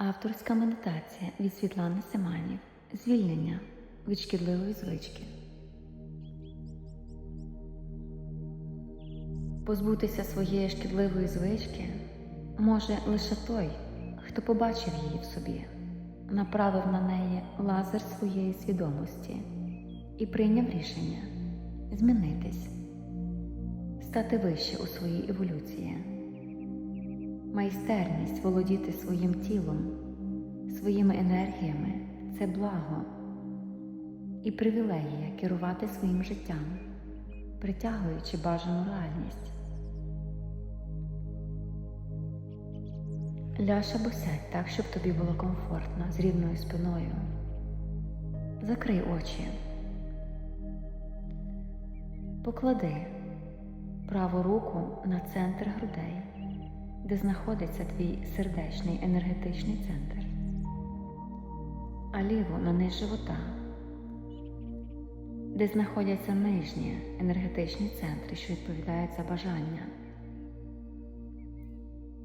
Авторська медитація від Світлани Семанів. Звільнення від шкідливої звички. Позбутися своєї шкідливої звички може лише той, хто побачив її в собі, направив на неї лазер своєї свідомості і прийняв рішення змінитись, стати вище у своїй еволюції. Майстерність володіти своїм тілом, своїми енергіями це благо і привілегія керувати своїм життям, притягуючи бажану реальність. Ляж або сядь так, щоб тобі було комфортно з рівною спиною. Закрий очі. Поклади праву руку на центр грудей де знаходиться твій сердечний енергетичний центр, а ліву на низ живота, де знаходяться нижні енергетичні центри, що відповідають за бажання.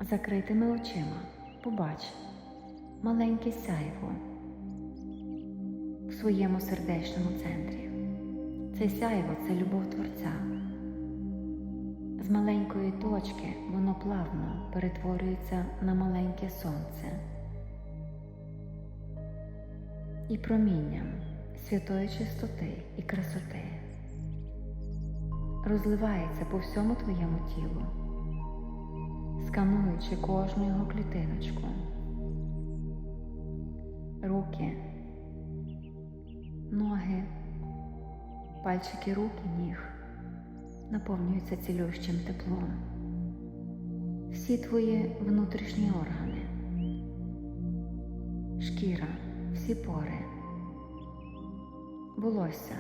Закритими очима побач маленьке сяйво в своєму сердечному центрі. Це сяйво це любов Творця. З маленької точки воно плавно перетворюється на маленьке сонце. І промінням святої чистоти і красоти розливається по всьому твоєму тілу, скануючи кожну його клітиночку, руки, ноги, пальчики рук і ніг наповнюються цілющим теплом. Всі твої внутрішні органи, шкіра, всі пори, волосся,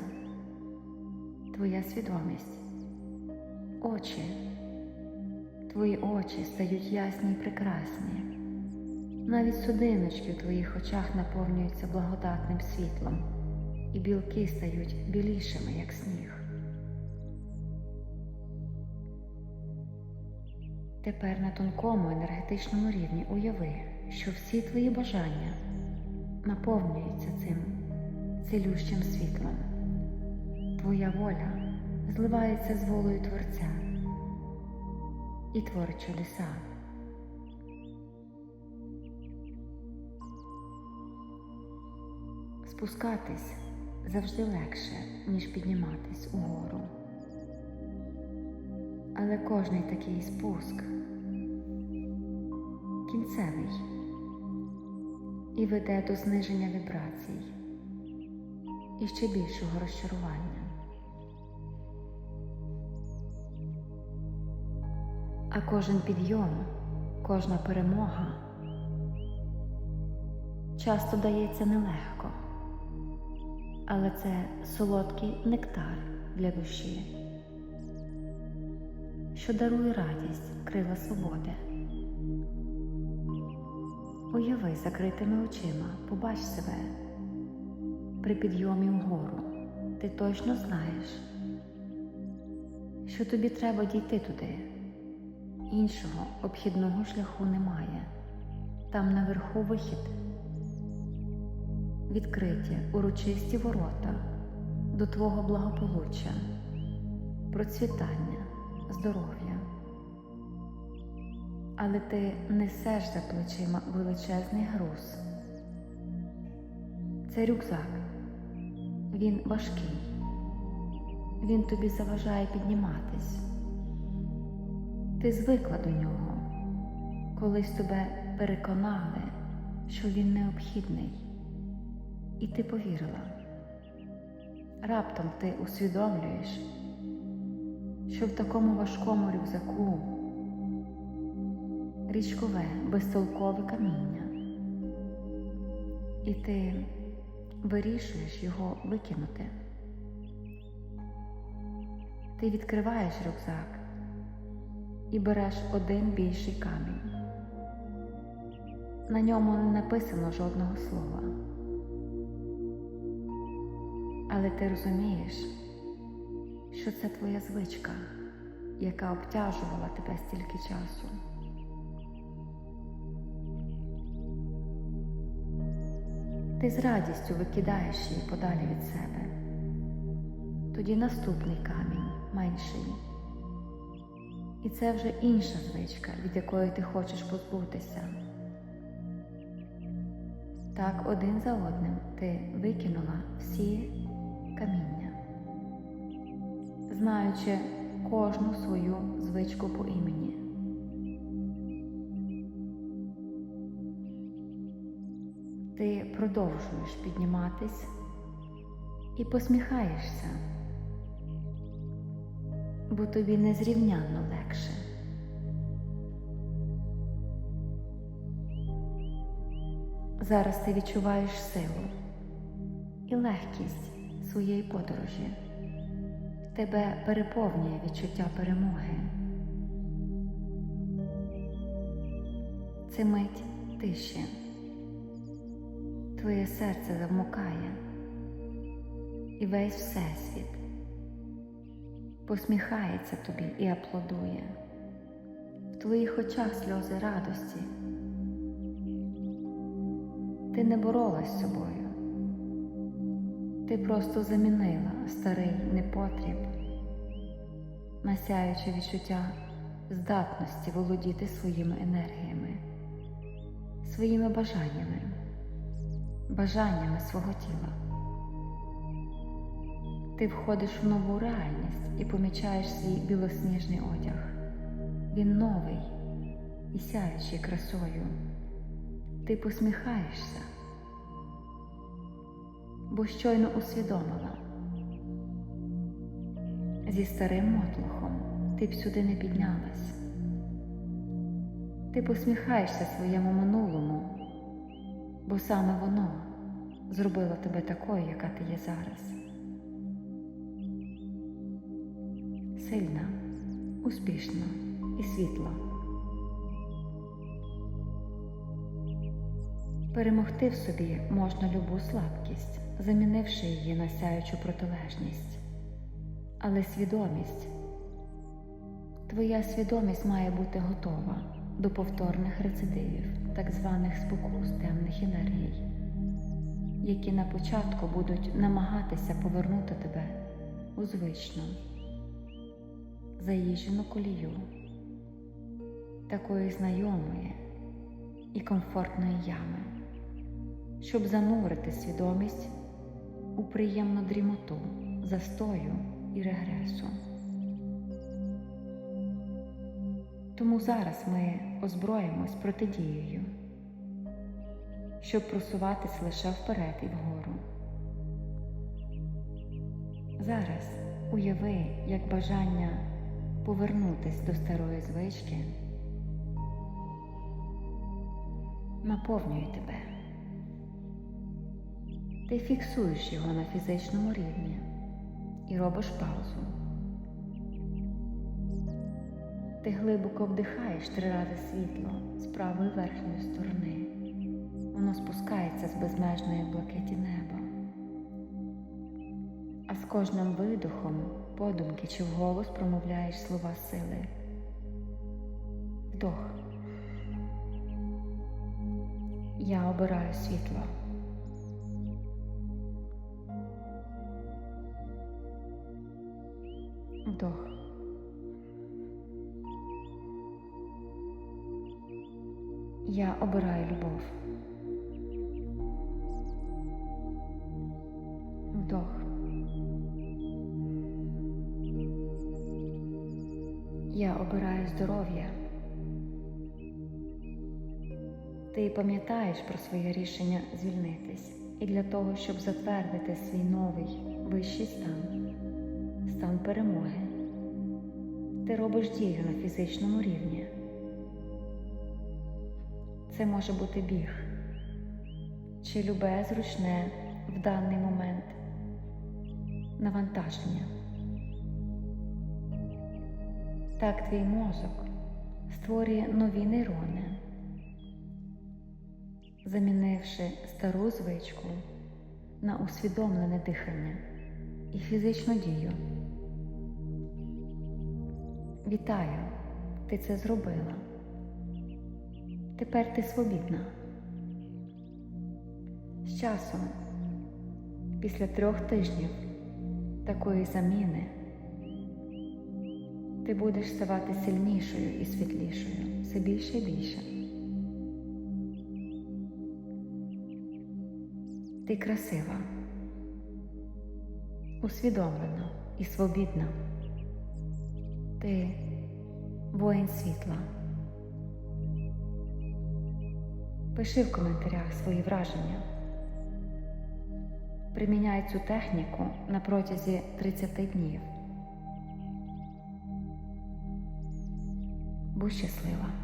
твоя свідомість, очі, твої очі стають ясні і прекрасні. Навіть судиночки в твоїх очах наповнюються благодатним світлом, і білки стають білішими, як сніг. Тепер на тонкому енергетичному рівні уяви, що всі твої бажання наповнюються цим цілющим світлом. Твоя воля зливається з волею Творця і творить чудеса. Спускатись завжди легше, ніж підніматись угору. Але кожний такий спуск кінцевий. І веде до зниження вібрацій і ще більшого розчарування. А кожен підйом, кожна перемога часто дається нелегко, але це солодкий нектар для душі що дарує радість крила свободи. Уяви закритими очима, побач себе при підйомі вгору. Ти точно знаєш, що тобі треба дійти туди. Іншого обхідного шляху немає. Там наверху вихід, відкриті урочисті ворота до твого благополуччя, процвітання здоров'я. Але ти несеш за плечима величезний груз. Це рюкзак. Він важкий. Він тобі заважає підніматись. Ти звикла до нього. Колись тебе переконали, що він необхідний. І ти повірила. Раптом ти усвідомлюєш що в такому важкому рюкзаку річкове безтолкове каміння, і ти вирішуєш його викинути. Ти відкриваєш рюкзак і береш один більший камінь. На ньому не написано жодного слова. Але ти розумієш, що це твоя звичка, яка обтяжувала тебе стільки часу. ти з радістю викидаєш її подалі від себе. Тоді наступний камінь менший. І це вже інша звичка, від якої ти хочеш позбутися. Так один за одним ти викинула всі каміння, знаючи кожну свою звичку по імені. Ти продовжуєш підніматись і посміхаєшся, бо тобі незрівнянно легше. Зараз ти відчуваєш силу і легкість своєї подорожі. Тебе переповнює відчуття перемоги. Це мить тиші. Твоє серце завмокає, і весь всесвіт посміхається тобі і аплодує. В твоїх очах сльози радості. Ти не боролась з собою. Ти просто замінила старий непотріб, насяючи відчуття здатності володіти своїми енергіями, своїми бажаннями, бажаннями свого тіла. Ти входиш в нову реальність і помічаєш свій білосніжний одяг. Він новий і сяючий красою. Ти посміхаєшся, бо щойно усвідомила. Зі старим мотлухом ти б сюди не піднялась. Ти посміхаєшся своєму минулому, бо саме воно зробило тебе такою, яка ти є зараз. Сильна, успішна і світла. Перемогти в собі можна любу слабкість, замінивши її на сяючу протилежність. Але свідомість, твоя свідомість має бути готова до повторних рецидивів, так званих спокус темних енергій, які на початку будуть намагатися повернути тебе у звичну, заїжджену колію, такої знайомої і комфортної ями щоб занурити свідомість у приємну дрімоту, застою і регресу. Тому зараз ми озброїмось протидією, щоб просуватись лише вперед і вгору. Зараз уяви, як бажання повернутись до старої звички наповнює тебе. Ти фіксуєш його на фізичному рівні і робиш паузу. Ти глибоко вдихаєш три рази світло з правої верхньої сторони. Воно спускається з безмежної блакиті неба. А з кожним видохом, подумки чи вголос промовляєш слова сили. Вдох. Я обираю світло. Вдох. Я обираю любов. Вдох. Я обираю здоров'я. Ти пам'ятаєш про своє рішення звільнитись і для того, щоб затвердити свій новий вищий стан стан перемоги. Ти робиш дію на фізичному рівні. Це може бути біг чи любе зручне в даний момент навантаження. Так твій мозок створює нові нейрони, замінивши стару звичку на усвідомлене дихання і фізичну дію. Вітаю, ти це зробила. Тепер ти свобідна. З часом, після трьох тижнів такої заміни, ти будеш ставати сильнішою і світлішою, все більше і більше. Ти красива, усвідомлена і свобідна. Ти воїн світла. Пиши в коментарях свої враження. Приміняй цю техніку на протязі 30 днів. Будь щаслива.